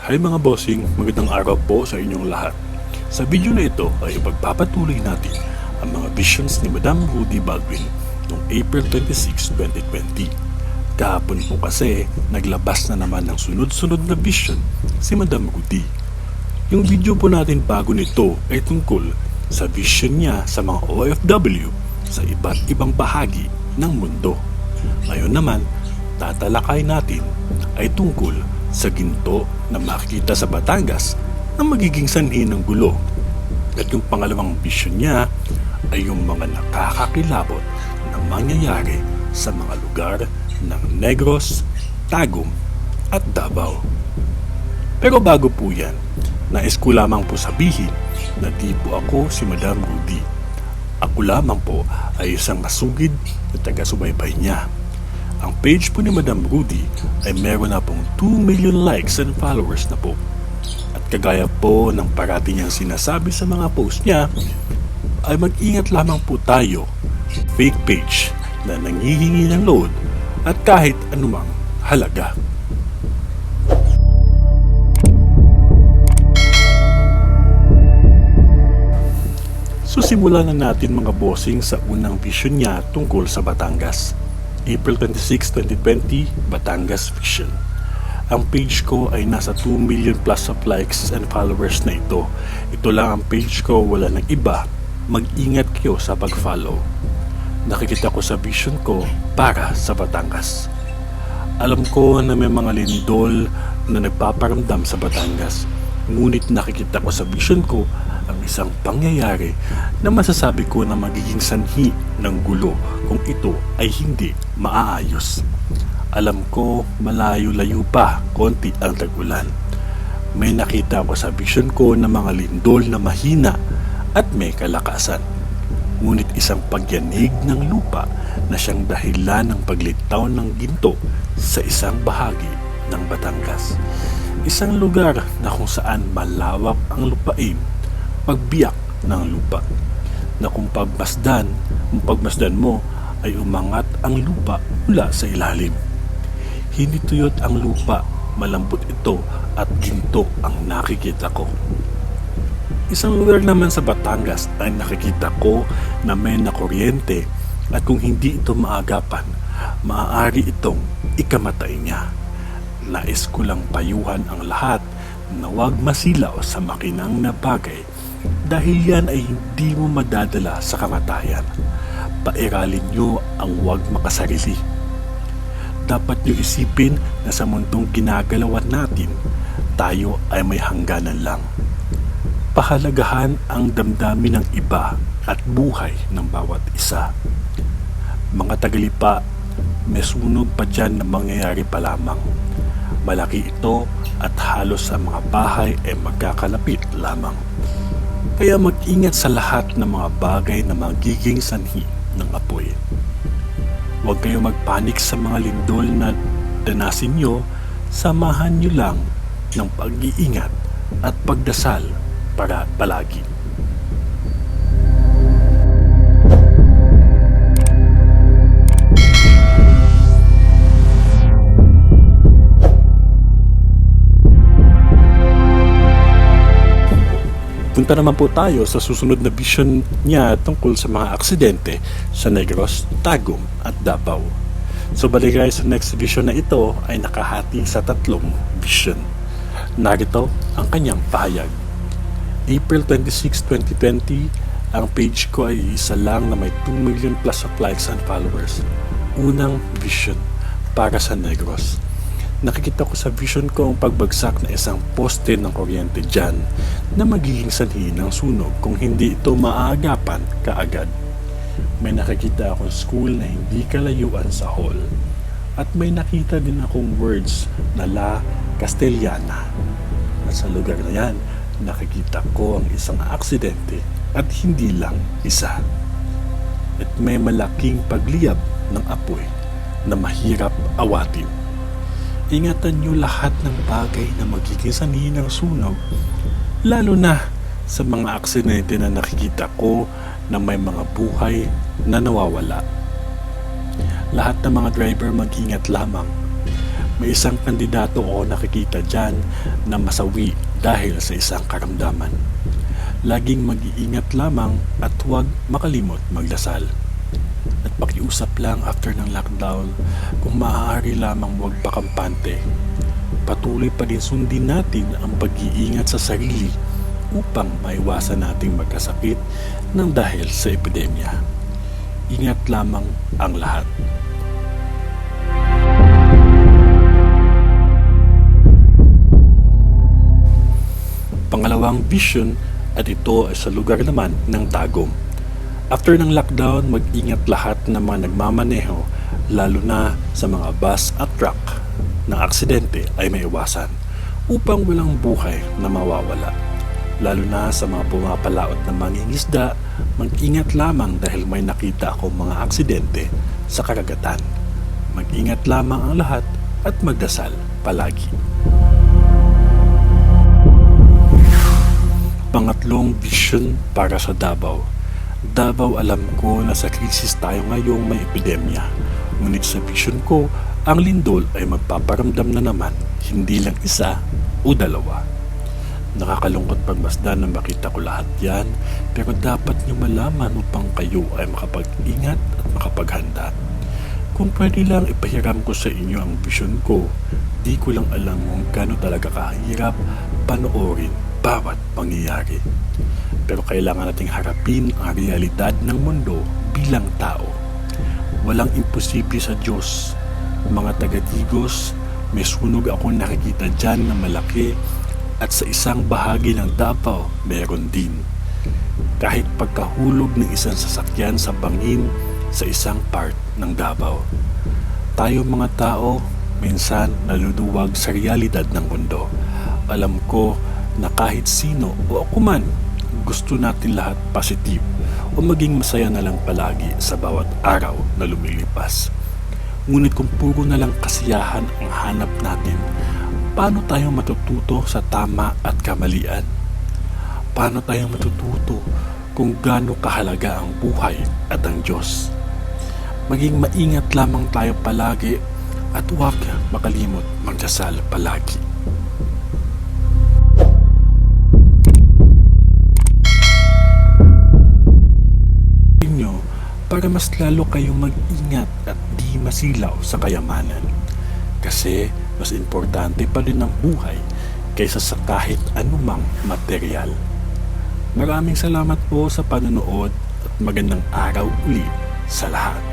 Hi mga bossing, magandang araw po sa inyong lahat. Sa video na ito ay ipagpapatuloy natin ang mga visions ni Madam Rudy Baldwin noong April 26, 2020. Kahapon po kasi naglabas na naman ng sunod-sunod na vision si Madam Rudy. Yung video po natin bago nito ay tungkol sa vision niya sa mga OFW sa iba't ibang bahagi ng mundo. Ngayon naman, tatalakay natin ay tungkol sa ginto na makikita sa Batangas na magiging sanhi ng gulo. At yung pangalawang vision niya ay yung mga nakakakilabot na mangyayari sa mga lugar ng Negros, Tagum at Davao. Pero bago po yan, nais ko lamang po sabihin na di po ako si Madam Rudy. Ako lamang po ay isang masugid na taga-subaybay niya. Ang page po ni Madam Rudy ay meron na pong 2 million likes and followers na po. At kagaya po ng parati niyang sinasabi sa mga post niya, ay mag-ingat lamang po tayo. Fake page na nangihingi ng load at kahit anumang halaga. So simulan na natin mga bossing sa unang vision niya tungkol sa Batangas. April 26, 2020, Batangas Vision. Ang page ko ay nasa 2 million plus of likes and followers na ito. Ito lang ang page ko, wala nang iba. Mag-ingat kayo sa pag-follow. Nakikita ko sa vision ko para sa Batangas. Alam ko na may mga lindol na nagpaparamdam sa Batangas. Ngunit nakikita ko sa vision ko ang isang pangyayari na masasabi ko na magiging sanhi ng gulo kung ito ay hindi maaayos. Alam ko malayo-layo pa konti ang tag-ulan. May nakita ko sa vision ko na mga lindol na mahina at may kalakasan. Ngunit isang pagyanig ng lupa na siyang dahilan ng paglitaw ng ginto sa isang bahagi ng Batangas. Isang lugar na kung saan malawak ang lupain pagbiyak ng lupa na kung pagmasdan, kung pagmasdan mo ay umangat ang lupa mula sa ilalim. Hindi tuyot ang lupa, malambot ito at ginto ang nakikita ko. Isang lugar naman sa Batangas ay nakikita ko na may nakuryente at kung hindi ito maagapan, maaari itong ikamatay niya. Nais ko lang payuhan ang lahat na huwag masilaw sa makinang na bagay dahil yan ay hindi mo madadala sa kamatayan. Pairalin nyo ang huwag makasarili. Dapat nyo isipin na sa mundong ginagalawan natin, tayo ay may hangganan lang. Pahalagahan ang damdamin ng iba at buhay ng bawat isa. Mga tagalipa, may sunog pa dyan na mangyayari pa lamang. Malaki ito at halos ang mga bahay ay magkakalapit lamang. Kaya mag-ingat sa lahat ng mga bagay na magiging sanhi ng apoy. Huwag kayo magpanik sa mga lindol na danasin nyo, samahan nyo lang ng pag-iingat at pagdasal para palagi. Punta naman po tayo sa susunod na vision niya tungkol sa mga aksidente sa Negros, Tagum at Davao. So balik tayo sa next vision na ito ay nakahati sa tatlong vision. Narito ang kanyang pahayag. April 26, 2020, ang page ko ay isa lang na may 2 million plus of likes and followers. Unang vision para sa Negros nakikita ko sa vision ko ang pagbagsak na isang poste ng kuryente dyan na magiging sanhi ng sunog kung hindi ito maaagapan kaagad. May nakikita akong school na hindi kalayuan sa hall at may nakita din akong words na La Castellana. At sa lugar na yan, nakikita ko ang isang aksidente at hindi lang isa. At may malaking pagliyab ng apoy na mahirap awatin. Ingatan nyo lahat ng bagay na magiging sanhi ng sunog, lalo na sa mga aksidente na nakikita ko na may mga buhay na nawawala. Lahat ng mga driver mag-ingat lamang. May isang kandidato o nakikita dyan na masawi dahil sa isang karamdaman. Laging mag-iingat lamang at huwag makalimot magdasal. Pakiusap lang after ng lockdown kung maaari lamang huwag pakampante. Patuloy pa rin sundin natin ang pag-iingat sa sarili upang maiwasan nating magkasakit ng dahil sa epidemya. Ingat lamang ang lahat. Pangalawang vision at ito ay sa lugar naman ng Tagum. After ng lockdown, mag-ingat lahat ng mga nagmamaneho lalo na sa mga bus at truck na aksidente ay maiwasan upang walang buhay na mawawala. Lalo na sa mga pumapalaot na mangingisda, mag-ingat lamang dahil may nakita akong mga aksidente sa karagatan. Mag-ingat lamang ang lahat at magdasal palagi. Pangatlong vision para sa Davao. Davao alam ko na sa krisis tayo ngayong may epidemya. Ngunit sa vision ko, ang lindol ay magpaparamdam na naman, hindi lang isa o dalawa. Nakakalungkot pagmasdan na makita ko lahat yan, pero dapat nyo malaman upang kayo ay makapag-ingat at makapaghanda. Kung pwede lang ipahiram ko sa inyo ang vision ko, di ko lang alam kung gaano talaga kahirap panoorin bawat pangyayari. Pero kailangan nating harapin ang realidad ng mundo bilang tao. Walang imposible sa Diyos. Mga taga-Tigos, may sunog ako nakikita dyan na malaki at sa isang bahagi ng Davao meron din. Kahit pagkahulog ng isang sasakyan sa bangin sa isang part ng Davao. Tayo mga tao, minsan naluluwag sa realidad ng mundo. Alam ko na kahit sino o ako man, gusto natin lahat positive o maging masaya na lang palagi sa bawat araw na lumilipas. Ngunit kung puro na lang kasiyahan ang hanap natin, paano tayo matututo sa tama at kamalian? Paano tayo matututo kung gaano kahalaga ang buhay at ang Diyos? Maging maingat lamang tayo palagi at huwag makalimot magdasal palagi. Inyo para mas lalo kayong mag-ingat at di masilaw sa kayamanan. Kasi mas importante pa rin ang buhay kaysa sa kahit anumang material. Maraming salamat po sa panonood at magandang araw ulit sa lahat.